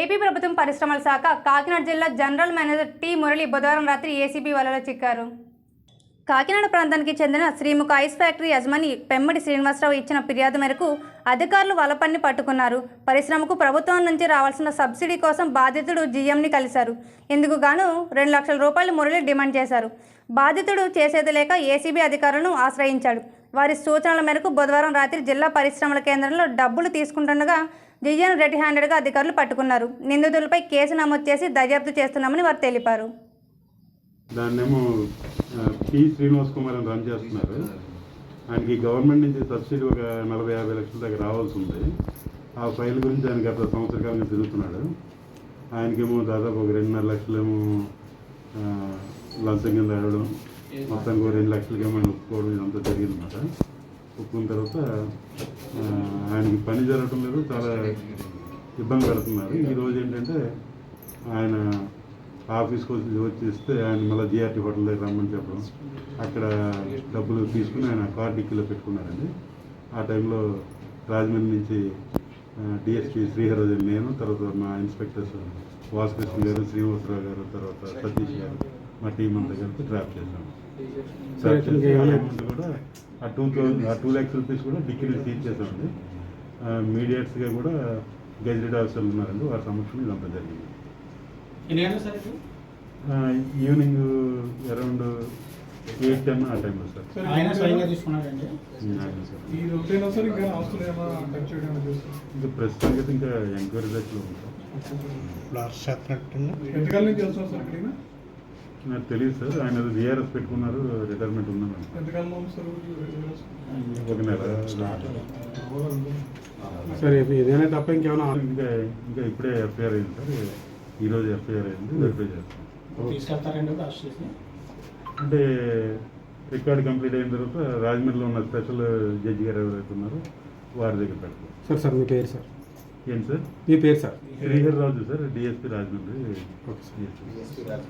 AP ప్రభుత్వం పరిశ్రమల శాఖ కాకినాడ జిల్లా జనరల్ మేనేజర్ టి మురళి బుధవారం రాత్రి ఏసీబీ వలలో చిక్కారు. కాకినాడ ప్రాంతానికి చెందిన శ్రీముఖ ఐస్ ఫ్యాక్టరీ యజమాని పెమ్మడి శ్రీనివాసరావు ఇచ్చిన ఫిర్యాదు మేరకు అధికారులు వలపన్ని పట్టుకున్నారు. పరిశ్రమకు ప్రభుత్వం నుంచి రావాల్సిన సబ్సిడీ కోసం బాధితుడు జీఎంని కలిశారు. ఇందుకు గాను రెండు లక్షల రూపాయలు మురళి డిమాండ్ చేశారు. బాధితుడు చేసేది లేక ఏసీబీ అధికారులను ఆశ్రయించాడు. వారి సూచనల మేరకు బుధవారం రాత్రి జిల్లా పరిశ్రమల కేంద్రంలో డబ్బులు తీసుకుంటుండగా జిఎన్ రెడ్ హ్యాండెడ్గా అధికారులు పట్టుకున్నారు. నిందితులపై కేసు నమోదు చేసి దర్యాప్తు చేస్తున్నామని వారు తెలిపారు. దాన్నేమో పి. శ్రీనివాస్ కుమార్ అని రన్ చేస్తున్నారు. ఆయనకి గవర్నమెంట్ నుంచి సబ్సిడీ ఒక నలభై యాభై లక్షల దాకా రావాల్సి ఉంది. ఆ ఫైల్ గురించి ఆయన గత సంవత్సర కాలంగా తిరుగుతున్నాడు. ఆయనకేమో దాదాపు ఒక రెండున్నర లక్షలేమో లంచం కింద రావడం మొత్తానికి ఒక రెండు లక్షలకేమో ఆయన ఒప్పుకోవడం ఇదంతా జరిగిందన్నమాట. ఒప్పుకున్న తర్వాత ఆయనకి పని జరగటం లేదు చాలా ఇబ్బంది పడుతున్నారు. ఈరోజు ఏంటంటే ఆయన ఆఫీస్కి వచ్చి వచ్చేస్తే ఆయన మళ్ళీ జిఆర్టీ హోటల్ దగ్గర రమ్మని చెప్పడం. అక్కడ డబ్బులు తీసుకుని ఆయన కార్ డిక్కీలో పెట్టుకున్నారండి. ఆ టైంలో రాజమండ్రి నుంచి డిఎస్పీ శ్రీహరి నేను తర్వాత మా ఇన్స్పెక్టర్స్ వాసుకృష్ణ గారు శ్రీనివాసరావు గారు తర్వాత సతీష్ గారు మా టీం అంతా కలిపి ట్రాప్ చేశాం. ట్రాప్ చేసి ఆ amount కూడా ఆ టూ థౌసండ్ ఆ టూ ల్యాక్స్ రూపీస్ కూడా డిక్కీలో సీజ్ చేశామండి. మీడియేట్స్గా కూడా గెజిటెడ్ ఆఫీసర్లు ఉన్నారండి. వారి సమక్షంలో ఇదంతా జరిగింది. ఈవినింగ్ అరౌండ్ ఎయిట్ టెన్ ఆ టైంలో సార్. ఇంకా ప్రస్తుతానికి అయితే ఇంకా ఎంక్వైరీ దశలో ఉంది సార్. నాకు తెలియదు సార్. ఆయన విఆర్ఎస్ పెట్టుకున్నారు రిటైర్మెంట్ ఉందని ఎంతకాలం ఉంది సార్ ఒక నెల సరే ఏదైనా తప్ప ఇంకేమైనా ఇంకా ఇంకా ఇప్పుడే ఎఫ్ఐఆర్ అయింది సార్. ఈరోజు ఎఫ్ఐఆర్ అయింది వెరిఫై చేస్తాం అంటే రికార్డ్ కంప్లీట్ అయిన తర్వాత రాజమండ్రిలో ఉన్న స్పెషల్ జడ్జి గారు ఎవరైతే ఉన్నారో వారి దగ్గర పెడతాం. సార్ సార్ మీ పేరు సార్. ఏంటి సార్? మీ పేరు sir? Srihar Raju sir DSP Rajahmundry. Okay sir.